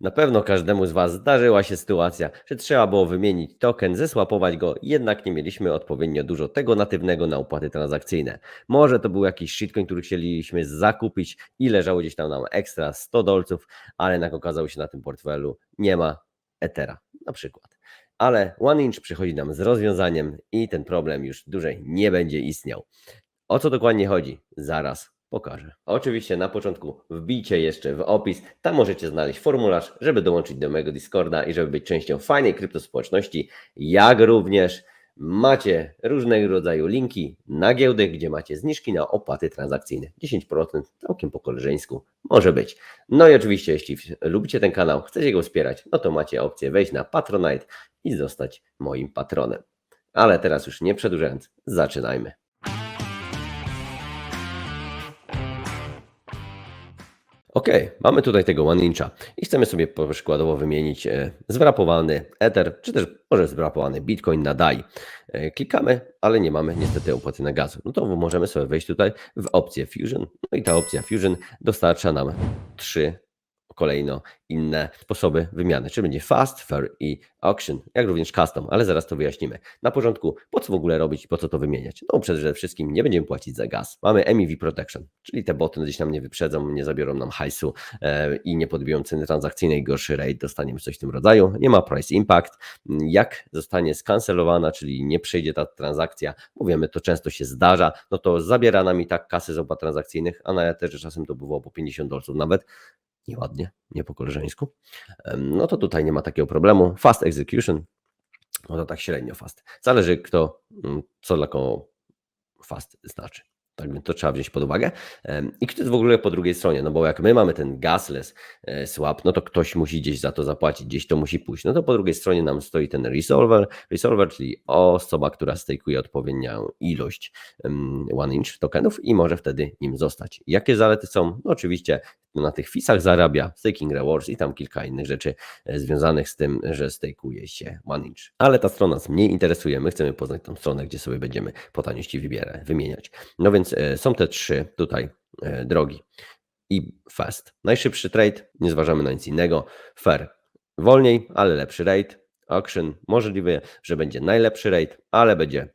Na pewno każdemu z Was zdarzyła się sytuacja, że trzeba było wymienić token, zesłapować go, jednak nie mieliśmy odpowiednio dużo tego natywnego na opłaty transakcyjne. Może to był jakiś shitcoin, który chcieliśmy zakupić i leżało gdzieś tam nam ekstra 100 dolców, ale jednak okazało się na tym portfelu nie ma Ethera na przykład. Ale OneInch przychodzi nam z rozwiązaniem i ten problem już dłużej nie będzie istniał. O co dokładnie chodzi? Zaraz pokażę. Oczywiście na początku wbijcie jeszcze w opis, tam możecie znaleźć formularz, żeby dołączyć do mojego Discorda i żeby być częścią fajnej kryptospołeczności, jak również macie różnego rodzaju linki na giełdy, gdzie macie zniżki na opłaty transakcyjne. 10% całkiem po koleżeńsku może być. No i oczywiście, jeśli lubicie ten kanał, chcecie go wspierać, no to macie opcję wejść na Patronite i zostać moim patronem. Ale teraz już nie przedłużając, zaczynajmy. Ok, mamy tutaj tego one incha i chcemy sobie przykładowo wymienić e, zwrapowany Ether, czy też może zwrapowany Bitcoin na DAI. E, Klikamy, ale nie mamy niestety opłaty na gazu. No to możemy sobie wejść tutaj w opcję Fusion. No i ta opcja Fusion dostarcza nam trzy kolejno inne sposoby wymiany, czy będzie fast, fair i auction, jak również custom, ale zaraz to wyjaśnimy. Na początku, po co w ogóle robić i po co to wymieniać? No przede wszystkim nie będziemy płacić za gaz. Mamy MEV Protection, czyli te boty gdzieś nam nie wyprzedzą, nie zabiorą nam hajsu e, i nie podbiją ceny transakcyjnej, gorszy rate, dostaniemy coś w tym rodzaju. Nie ma price impact. Jak zostanie skancelowana, czyli nie przejdzie ta transakcja, mówimy, to często się zdarza, no to zabiera nam i tak kasy z opłat transakcyjnych, a na też czasem to było po 50 dolców nawet, nieładnie, nie po koleżeńsku, no to tutaj nie ma takiego problemu. Fast execution, no to tak średnio fast. Zależy kto, mm, co dla kogo fast znaczy. Tak więc to trzeba wziąć pod uwagę. I kto jest w ogóle po drugiej stronie? No bo jak my mamy ten gasless e, swap, no to ktoś musi gdzieś za to zapłacić, gdzieś to musi pójść. No to po drugiej stronie nam stoi ten resolver, resolver czyli osoba, która stejkuje odpowiednią ilość one inch tokenów i może wtedy nim zostać. Jakie zalety są? No oczywiście na tych fisach zarabia, staking rewards i tam kilka innych rzeczy e, związanych z tym, że stakuje się one inch. Ale ta strona nas mniej interesuje, my chcemy poznać tą stronę, gdzie sobie będziemy po taniości wybiera, wymieniać. No więc e, są te trzy tutaj e, drogi i fast. Najszybszy trade, nie zważamy na nic innego. Fair, wolniej, ale lepszy rate. Auction, możliwe, że będzie najlepszy rate, ale będzie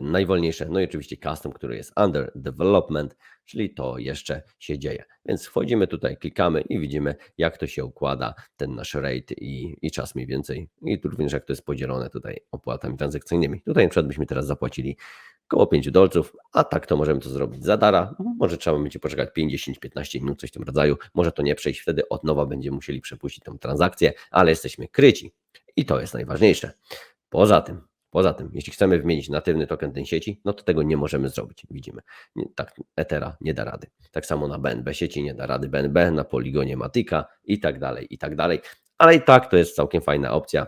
najwolniejsze. No i oczywiście custom, który jest under development, czyli to jeszcze się dzieje. Więc wchodzimy tutaj, klikamy i widzimy, jak to się układa, ten nasz rate i, i czas mniej więcej. I tu również jak to jest podzielone tutaj opłatami transakcyjnymi. Tutaj na przykład byśmy teraz zapłacili około 5 dolców, a tak to możemy to zrobić za dara. Może trzeba będzie poczekać 5, 10, 15 minut, coś w tym rodzaju. Może to nie przejść, wtedy od nowa będziemy musieli przepuścić tą transakcję, ale jesteśmy kryci i to jest najważniejsze. Poza tym, Poza tym, jeśli chcemy wymienić natywny token tej sieci, no to tego nie możemy zrobić. Widzimy, tak Ethera nie da rady. Tak samo na BNB sieci nie da rady BNB, na Poligonie Matika i tak dalej, i tak dalej. Ale i tak to jest całkiem fajna opcja.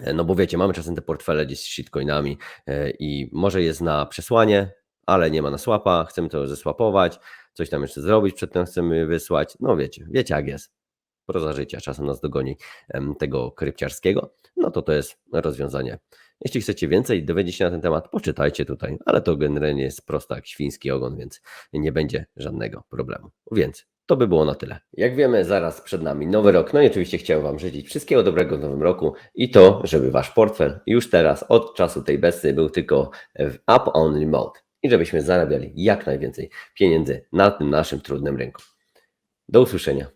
E, No bo wiecie, mamy czasem te portfele gdzieś z shitcoinami e, i może jest na przesłanie, ale nie ma na swapa, chcemy to zesłapować, coś tam jeszcze zrobić, przedtem chcemy wysłać. No wiecie, wiecie jak jest. Proza życia czasem nas dogoni tego krypciarskiego, no to to jest rozwiązanie. Jeśli chcecie więcej dowiedzieć się na ten temat, poczytajcie tutaj, ale to generalnie jest prosto jak świński ogon, więc nie będzie żadnego problemu. Więc to by było na tyle. Jak wiemy, zaraz przed nami nowy rok. No i oczywiście chciałem Wam życzyć wszystkiego dobrego w nowym roku i to, żeby Wasz portfel już teraz od czasu tej besty był tylko w up-only mode i żebyśmy zarabiali jak najwięcej pieniędzy na tym naszym trudnym rynku. Do usłyszenia.